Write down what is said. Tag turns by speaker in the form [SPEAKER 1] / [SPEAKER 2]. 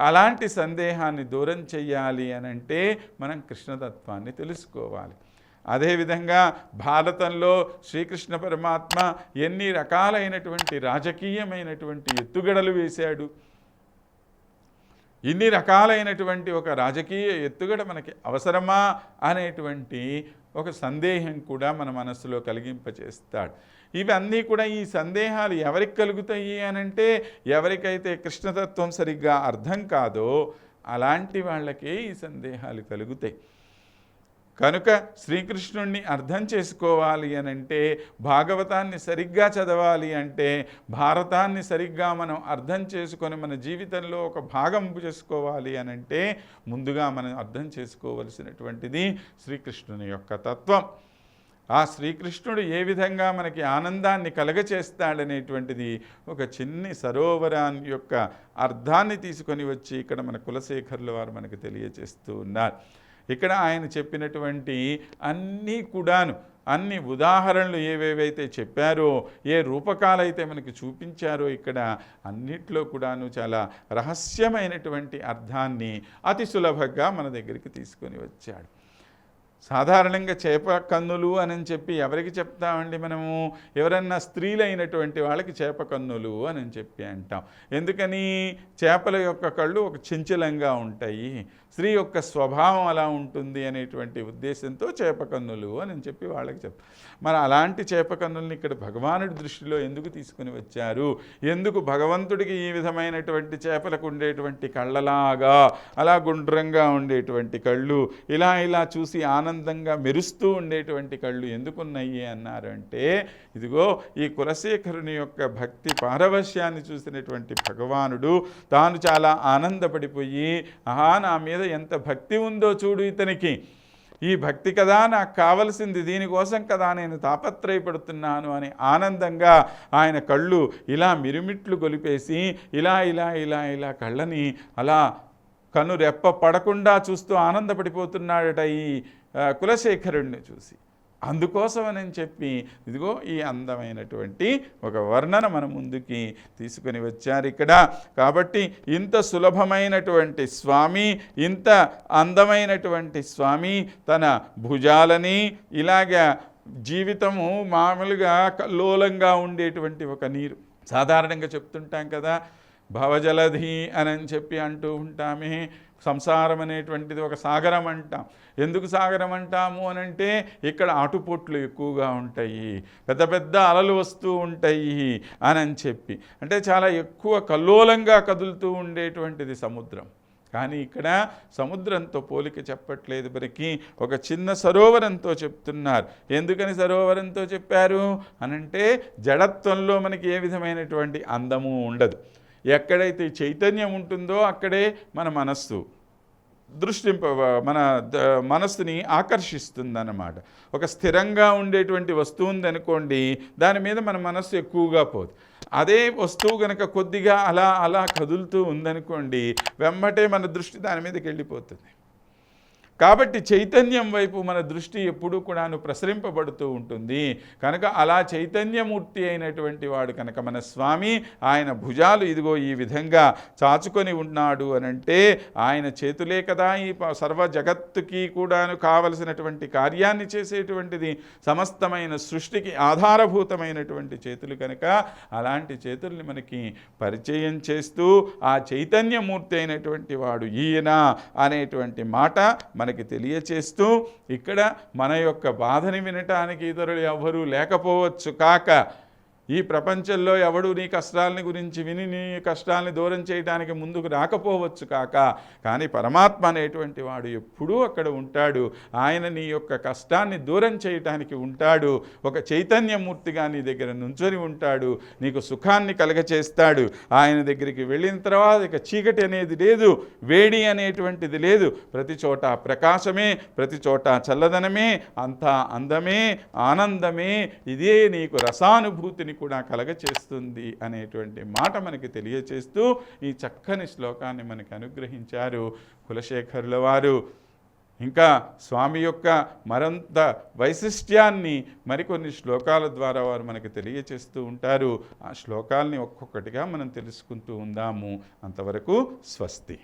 [SPEAKER 1] అలాంటి సందేహాన్ని దూరం చెయ్యాలి అని అంటే మనం కృష్ణతత్వాన్ని తెలుసుకోవాలి. అదేవిధంగా భారతంలో శ్రీకృష్ణ పరమాత్మ ఎన్ని రకాలైనటువంటి రాజకీయమైనటువంటి ఎత్తుగడలు వేశాడు. ఇన్ని రకాలైనటువంటి ఒక రాజకీయ ఎత్తుగడ మనకి అవసరమా అనేటువంటి ఒక సందేహం కూడా మన మనస్సులో కలిగింపచేస్తాడు. ఇవన్నీ కూడా ఈ సందేహాలు ఎవరికి కలుగుతాయి అనంటే ఎవరికైతే కృష్ణతత్వం సరిగ్గా అర్థం కాదో అలాంటి వాళ్ళకే ఈ సందేహాలు కలుగుతాయి. కనుక శ్రీకృష్ణుణ్ణి అర్థం చేసుకోవాలి అని అంటే భాగవతాన్ని సరిగ్గా చదవాలి అంటే భారతాన్ని సరిగ్గా మనం అర్థం చేసుకొని మన జీవితంలో ఒక భాగం చేసుకోవాలి అని అంటే ముందుగా మనం అర్థం చేసుకోవలసినటువంటిది శ్రీకృష్ణుని యొక్క తత్వం. ఆ శ్రీకృష్ణుడు ఏ విధంగా మనకి ఆనందాన్ని కలగచేస్తాడనేటువంటిది ఒక చిన్ని సరోవరాన్ని యొక్క అర్థాన్ని తీసుకొని వచ్చి ఇక్కడ మన కులశేఖర్ల వారు మనకు తెలియజేస్తూ ఉన్నారు. ఇక్కడ ఆయన చెప్పినటువంటి అన్నీ కూడాను అన్ని ఉదాహరణలు ఏవేవైతే చెప్పారో ఏ రూపకాలైతే మనకి చూపించారో ఇక్కడ అన్నిట్లో కూడాను చాలా రహస్యమైనటువంటి అర్థాన్ని అతి సులభంగా మన దగ్గరికి తీసుకొని వచ్చాడు. సాధారణంగా చేప కన్నులు అని చెప్పి ఎవరికి చెప్తామండి మనము? ఎవరన్నా స్త్రీలైనటువంటి వాళ్ళకి చేప కన్నులు అని చెప్పి అంటాం. ఎందుకని? చేపల యొక్క కళ్ళు ఒక చంచలంగా ఉంటాయి. స్త్రీ యొక్క స్వభావం అలా ఉంటుంది అనేటువంటి ఉద్దేశంతో చేప కన్నులు అని చెప్పి వాళ్ళకి చెప్తాం మరి అలాంటి చేప కన్నుల్ని ఇక్కడ భగవానుడి దృష్టిలో ఎందుకు తీసుకుని వచ్చారు? ఎందుకు భగవంతుడికి ఈ విధమైనటువంటి చేపలకు ఉండేటువంటి కళ్ళలాగా అలా గుండ్రంగా ఉండేటువంటి కళ్ళు ఇలా ఇలా చూసి ఆనందంగా మెరుస్తూ ఉండేటువంటి కళ్ళు ఎందుకున్నాయి అన్నారంటే ఇదిగో ఈ కులశేఖరుని యొక్క భక్తి పారవశ్యాన్ని చూసినటువంటి భగవానుడు తాను చాలా ఆనందపడిపోయి ఆహా నా మీద ఎంత భక్తి ఉందో చూడు ఇతనికి. ఈ భక్తి కదా నాకు కావలసింది దీనికోసం కదా నేను తాపత్రయపడుతున్నాను అని ఆనందంగా ఆయన కళ్ళు ఇలా మిరుమిట్లు గొలిపేసి ఇలా ఇలా ఇలా ఇలా కళ్ళని అలా కను రెప్ప పడకుండా చూస్తూ ఆనందపడిపోతున్నాడట ఈ కులశేఖరుణ్ణి చూసి. అందుకోసమని చెప్పి ఇదిగో ఈ అందమైనటువంటి ఒక వర్ణన మన ముందుకి తీసుకొని వచ్చారు ఇక్కడ. కాబట్టి ఇంత సులభమైనటువంటి స్వామి ఇంత అందమైనటువంటి స్వామి తన భుజాలని ఇలాగా జీవితము మామూలుగా కల్లోలంగా ఉండేటువంటి ఒక నీరు. సాధారణంగా చెప్తుంటాం కదా భవజలధి అని చెప్పి అంటూ ఉంటామే. సంసారం అనేటువంటిది ఒక సాగరం అంటాం. ఎందుకు సాగరం అంటాము అని అంటే ఇక్కడ ఆటుపోట్లు ఎక్కువగా ఉంటాయి పెద్ద పెద్ద అలలు వస్తూ ఉంటాయి అని అని చెప్పి. అంటే చాలా ఎక్కువ కల్లోలంగా కదులుతూ ఉండేటువంటిది సముద్రం. కానీ ఇక్కడ సముద్రంతో పోలిక చెప్పట్లేదు మనకి ఒక చిన్న సరోవరంతో చెప్తున్నారు. ఎందుకని సరోవరంతో చెప్పారు? అనంటే జడత్వంలో మనకి ఏ విధమైనటువంటి అందము ఉండదు. ఎక్కడైతే చైతన్యం ఉంటుందో అక్కడే మన మనస్సు దృష్టింప మన ద- మనస్సుని ఆకర్షిస్తుందన్నమాట. ఒక స్థిరంగా ఉండేటువంటి వస్తువు ఉందనుకోండి దాని మీద మన మనస్సు ఎక్కువగా పోదు. అదే వస్తువు కనుక కొద్దిగా అలా అలా కదులుతూ ఉందనుకోండి వెంబటే మన దృష్టి దాని మీదకి వెళ్ళిపోతుంది. కాబట్టి చైతన్యం వైపు మన దృష్టి ఎప్పుడూ కూడాను ప్రసరింపబడుతూ ఉంటుంది. కనుక అలా చైతన్యమూర్తి అయినటువంటి వాడు కనుక మన స్వామి ఆయన భుజాలు ఇదిగో ఈ విధంగా చాచుకొని ఉన్నాడు అనంటే ఆయన చేతులే కదా ఈ సర్వ జగత్తుకి కూడాను కావలసినటువంటి కార్యాన్ని చేసేటువంటిది. సమస్తమైన సృష్టికి ఆధారభూతమైనటువంటి చేతులు కనుక అలాంటి చేతుల్ని మనకి పరిచయం చేస్తూ ఆ చైతన్యమూర్తి అయినటువంటి వాడు ఈయన అనేటువంటి మాట మన మనకి తెలియచేస్తూ ఇక్కడ మన యొక్క బాధని వినటానికి ఇతరులు ఎవరూ లేకపోవచ్చు. కాక ఈ ప్రపంచంలో ఎవడు నీ కష్టాలని గురించి విని నీ కష్టాలని దూరం చేయడానికి ముందుకు రాకపోవచ్చు కాక కానీ పరమాత్మ అనేటువంటి వాడు ఎప్పుడూ అక్కడ ఉంటాడు. ఆయన నీ యొక్క కష్టాన్ని దూరం చేయటానికి ఉంటాడు. ఒక చైతన్యమూర్తిగా నీ దగ్గర నుంచొని ఉంటాడు. నీకు సుఖాన్ని కలగచేస్తాడు. ఆయన దగ్గరికి వెళ్ళిన తర్వాత ఇక చీకటి అనేది లేదు వేడి అనేటువంటిది లేదు. ప్రతి చోట ప్రకాశమే ప్రతి చోట చల్లదనమే అంతా అందమే ఆనందమే. ఇదే నీకు రసానుభూతిని కూడా కలగచేస్తుంది అనేటువంటి మాట మనకి తెలియచేస్తూ ఈ చక్కని శ్లోకాన్ని మనకి అనుగ్రహించారు కులశేఖరుల వారు. ఇంకా స్వామి యొక్క మరంత వైశిష్ట్యాన్ని మరికొన్ని శ్లోకాల ద్వారా వారు మనకి తెలియచేస్తూ ఉంటారు. ఆ శ్లోకాల్ని ఒక్కొక్కటిగా మనం తెలుసుకుంటూ ఉందాము. అంతవరకు స్వస్తి.